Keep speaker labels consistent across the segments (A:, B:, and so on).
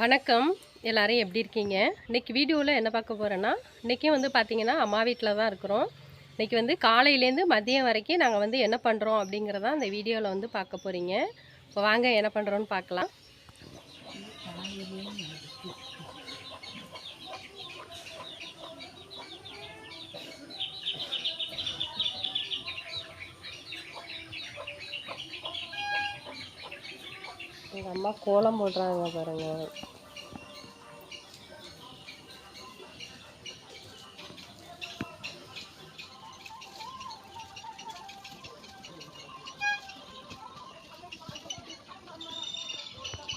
A: வணக்கம். எல்லாரும் எப்படி இருக்கீங்க? இன்னைக்கு வீடியோவில் என்ன பார்க்க போகிறேன்னா இன்றைக்கி வந்து பார்த்தீங்கன்னா அம்மா வீட்டில் தான் இருக்கிறோம். இன்றைக்கி வந்து காலையிலேருந்து மதியம் வரைக்கும் நாங்கள் வந்து என்ன பண்ணுறோம் அப்படிங்கிறத அந்த வீடியோவில் வந்து பார்க்க போகிறீங்க இப்போ வாங்க என்ன பண்ணுறோன்னு பார்க்கலாம். நல்லா கோலம் போடுறாங்க பாருங்கள்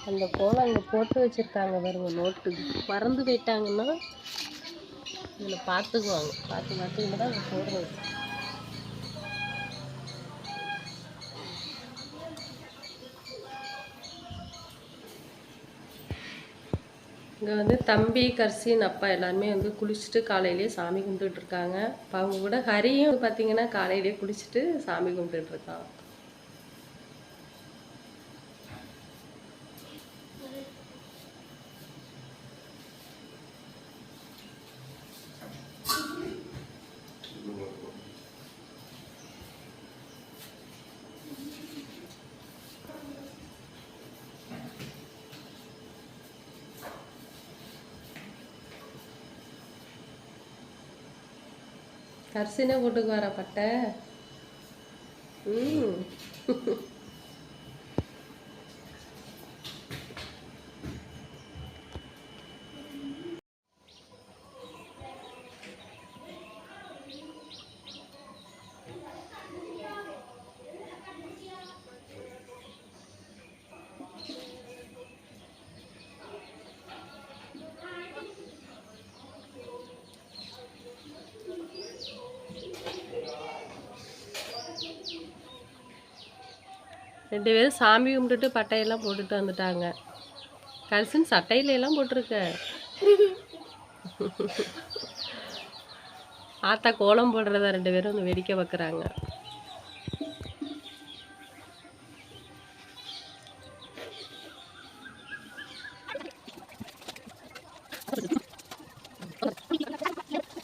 A: அந்த கோலம் அங்கே போட்டு வச்சுருக்காங்க பாருங்க நோட்டு. மறந்து போயிட்டாங்கன்னா இதில் பார்த்துக்குவாங்க. பார்த்து பார்த்துக்கிட்டு தான் போடுறது. இங்கே வந்து தம்பி கர்சின் அப்பா எல்லாருமே வந்து குளிச்சுட்டு காலையிலேயே சாமி கும்பிட்டுட்டு இருக்காங்க. அவங்க கூட ஹரியும் பார்த்தீங்கன்னா காலையிலேயே குளிச்சுட்டு சாமி கும்பிட்டுட்டு இருக்கான். கரிசினா போட்டுக்கு வர பட்டை. ம். ரெண்டு பேரும் சாமி கும்பிட்டுட்டு பட்டையெல்லாம் போட்டுட்டு வந்துட்டாங்க. கர்சன் சட்டையில எல்லாம் போட்டிருக்க. ஆத்தா கோலம் போடுறத ரெண்டு பேரும் வந்து வெடிக்க வைக்கிறாங்க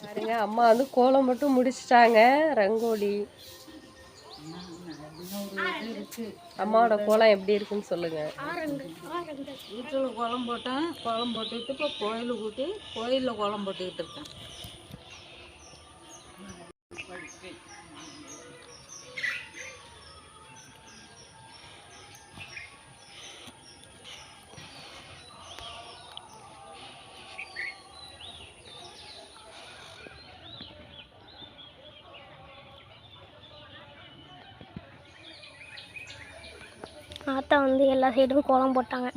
A: பாருங்க அம்மா வந்து கோலம் மட்டும் முடிச்சிட்டாங்க. ரங்கோலி. அம்மாவோட கோலம் எப்படி இருக்குன்னு சொல்லுங்க.
B: வீட்டில் குளம் போட்டேன். குளம் போட்டுக்கிட்டு இப்போ கோயிலுக்கு கூட்டி கோயிலில் குளம் போட்டுக்கிட்டு இருக்கேன்.
C: ஆத்தா வந்து எல்லா சைடும் கோலம் போட்டாங்க.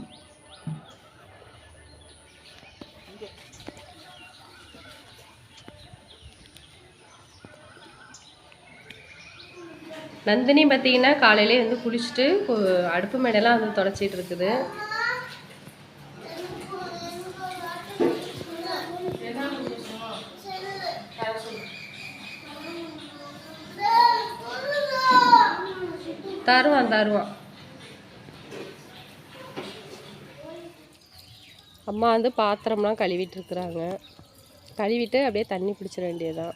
A: நந்தினி பார்த்தீங்கன்னா காலையிலே வந்து குளிச்சுட்டு அடுப்பு மேடெல்லாம் வந்து தொடச்சிட்டு இருக்குது. தருவான் தருவான். அம்மா வந்து பாத்திரம்லாம் கழுவிட்டு இருக்கிறாங்க கழுவிட்டு அப்படியே தண்ணி பிடிச்சிட வேண்டியதுதான்.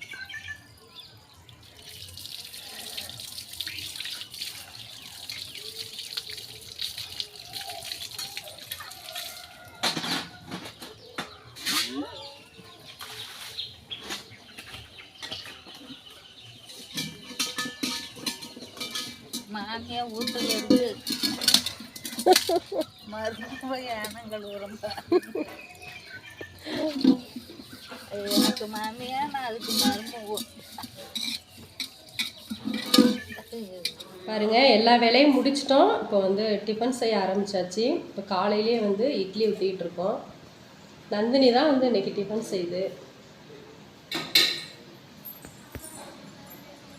B: மாமியா வீட்டில் இருந்து எனக்கு மாமியா நான் அதுக்கு மருந்து
A: பாருங்க எல்லா வேலையும் முடிச்சிட்டோம். இப்போ வந்து டிஃபன் செய்ய ஆரம்பிச்சாச்சு. இப்போ காலையிலேயே வந்து இட்லி ஊற்றிக்கிட்டு இருக்கோம். நந்தினி தான் வந்து இன்னைக்கு டிஃபன் செய்யுது.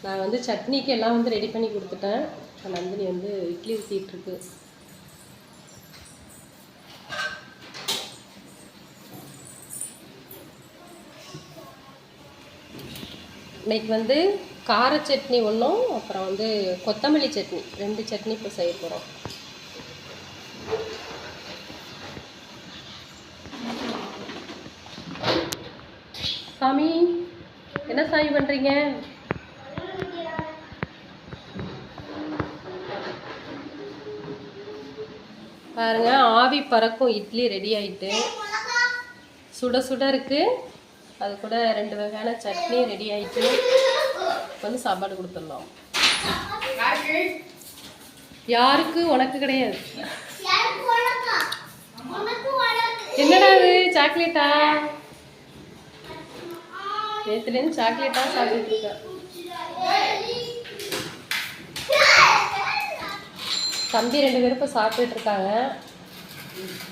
A: நான் வந்து சட்னிக்கு எல்லாம் வந்து ரெடி பண்ணி கொடுத்துட்டேன். இப்போ நந்தினி வந்து இட்லி ஊற்றிட்டு இன்றைக்கி வந்து கார சட்னி ஒன்றும் அப்புறம் வந்து கொத்தமல்லி சட்னி ரெண்டு சட்னி இப்போ செய்ய போகிறோம் சாமி என்ன சாமி பண்ணுறீங்க பாருங்கள் ஆவி பறக்கும் இட்லி ரெடி ஆகிட்டு சுட சுட இருக்குது அது கூட ரெண்டு வகையான சட்னி ரெடி ஆகிட்டு வந்து சாப்பாடு கொடுத்துடலாம். யாருக்கு உனக்கு கிடையாது. என்னடா இது? சாக்லேட்டா நேற்றுலேருந்து சாக்லேட்டா சாப்பிட்டுட்டு இருக்கேன் தம்பி ரெண்டு பேரும் இப்போ சாப்பிட்டுட்டு இருக்காங்க.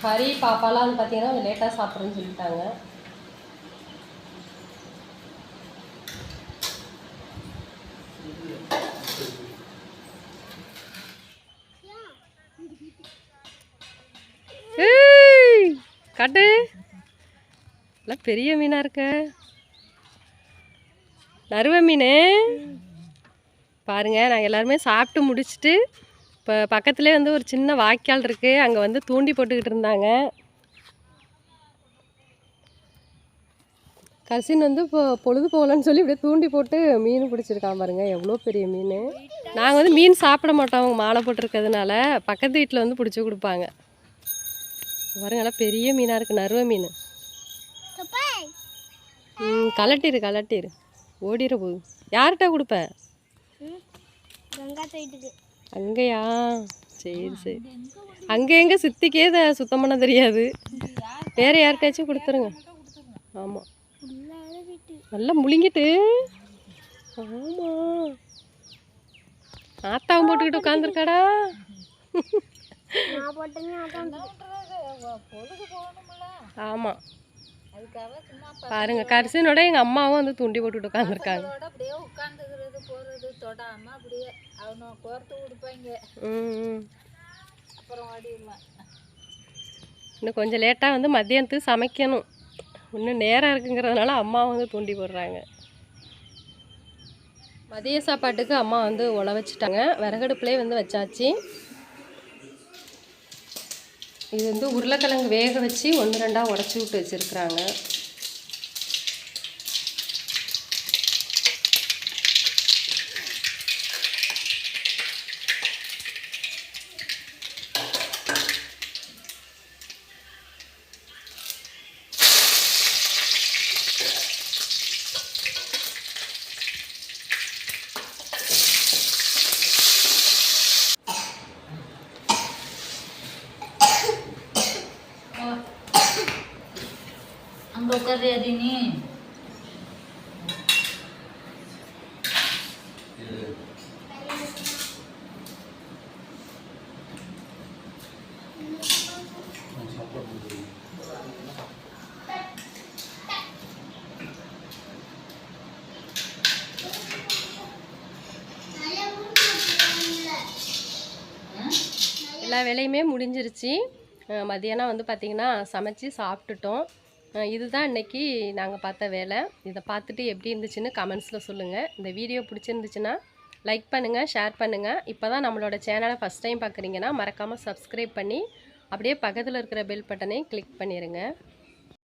A: ஹரி பாப்பாலாம் வந்து பார்த்தீங்கன்னா லேட்டாக சாப்பிட்றேன்னு சொல்லிட்டாங்க. காட்டு. எல்லாம் பெரிய மீனாக இருக்க. நறுவ மீன். பாருங்கள் நாங்கள் எல்லாருமே சாப்பிட்டு முடிச்சுட்டு இப்போ பக்கத்துலேயே வந்து ஒரு சின்ன வாய்க்கால் இருக்குது அங்கே வந்து தூண்டி போட்டுக்கிட்டு இருந்தாங்க. கசின் வந்து இப்போ பொழுது போகலன்னு சொல்லி இப்படியே தூண்டி போட்டு மீன் பிடிச்சிருக்கான் பாருங்க. எவ்வளோ பெரிய மீன். நாங்கள் வந்து மீன் சாப்பிட மாட்டோம். அவங்க மாலை போட்டிருக்கிறதுனால பக்கத்து வீட்டில் வந்து பிடிச்சி கொடுப்பாங்க. பாருங்க நல்லா பெரிய மீனாக இருக்குது நறுவ மீன். ம் கலட்டிரு கலட்டிரு. ஓடிட போகுது யார்கிட்ட கொடுப்ப?
C: கங்கா சைட்டுக்கு
A: அங்கேயா? சரி சரி. அங்கே எங்கே சித்திக்கே இதை சுத்தம் பண்ண தெரியாது. வேறு யார்கிட்டயாச்சும் கொடுத்துருங்க. ஆமாம் நல்லா முழுங்கிட்டு. ஆமாம் ஆத்தாவும் போட்டுக்கிட்டு உட்காந்துருக்காடா ஆமாம் பாருங்க கரிசனோட எங்கள் அம்மாவும் வந்து தூண்டி போட்டுக்கிட்டு உட்காந்துருக்காங்க
B: பசங்களோட அப்படியே உட்காந்துக்கிறது போகிறது தொடாம அப்படியே அவனை கோர்த்து கொடுப்பாங்க
A: ம் ம்.
B: அப்புறம் ஓடிடுவான்
A: இன்னும் கொஞ்சம் லேட்டாக வந்து மத்தியானத்துக்கு சமைக்கணும். இன்னும் நேரம் இருக்குங்கிறதுனால அம்மா வந்து தூண்டி போடுறாங்க. மதிய சாப்பாட்டுக்கு அம்மா வந்து உழ வச்சுட்டாங்க. விறகடுப்புலேயே வந்து வச்சாச்சு. இது வந்து உருளைக்கிழங்கு வேக வச்சு ஒன்று ரெண்டாக உடச்சி விட்டு வச்சுருக்குறாங்க.
B: அங்கே உட்காரியாடி दीनी
A: எல்லா வேலையுமே முடிஞ்சிருச்சு. மதியானம் வந்து பார்த்திங்கன்னா சமைச்சு சாப்பிட்டுட்டோம். இதுதான் இன்னைக்கு நாங்கள் பார்த்த வேலை. இதை பார்த்துட்டு எப்படி இருந்துச்சுன்னு கமெண்ட்ஸில் சொல்லுங்கள் இந்த வீடியோ பிடிச்சிருந்துச்சுன்னா லைக் பண்ணுங்கள் ஷேர் பண்ணுங்கள் இப்போ தான் நம்மளோட சேனலை ஃபஸ்ட் டைம் பார்க்குறீங்கன்னா மறக்காமல் சப்ஸ்கிரைப் பண்ணி அப்படியே பக்கத்தில் இருக்கிற பெல் பட்டனையும் கிளிக் பண்ணிடுங்க